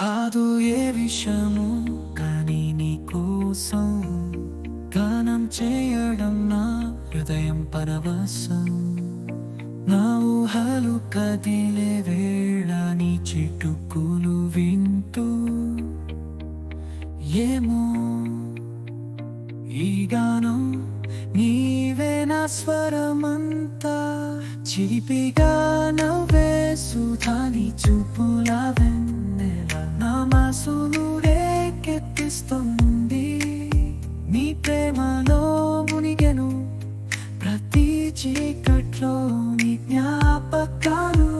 కాదు ఏ విషయము కానీ నీ కోసం గానం చేయడం నా హృదయం పరవశం. నా ఊహలు కదిలే వేళ నీ చిటుకులు వింటూ ఏమో ఈ గానం నీవే నా స్వరమంతా. చిలిపిగా నవ్వే మనసును రేకెత్తిస్తుంది నీ ప్రేమలో మునిగెను ప్రతి చీకట్లో నీ జ్ఞాపకాలు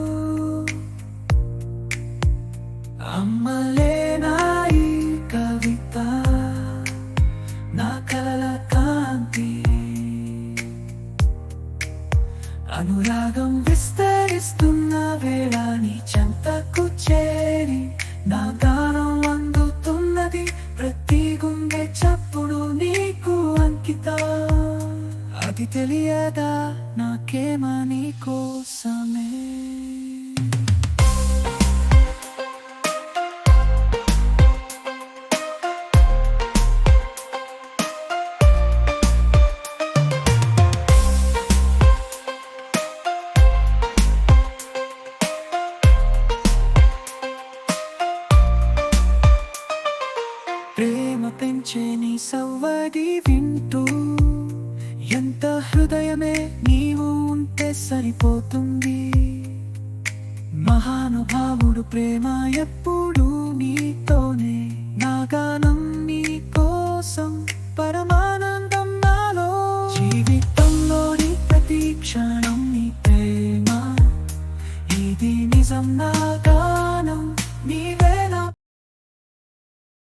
అమ్మలేనా కవిత నా కలల కాంతి అనురాగం విస్తరిస్తున్న వేళ అది తెలియదా నాకేమని కోసమే ప్రేమ పెంచే నీ సవ్వడి వింటూ సరిపోతుంది. మహానుభావుడు ప్రేమ ఎప్పుడు నీతోనే. నా గానం నీ కోసం పరమానందం నాలో. జీవితంలోని ప్రతి క్షణం నీ ప్రేమ. ఇది నిజం నా గానం నీవే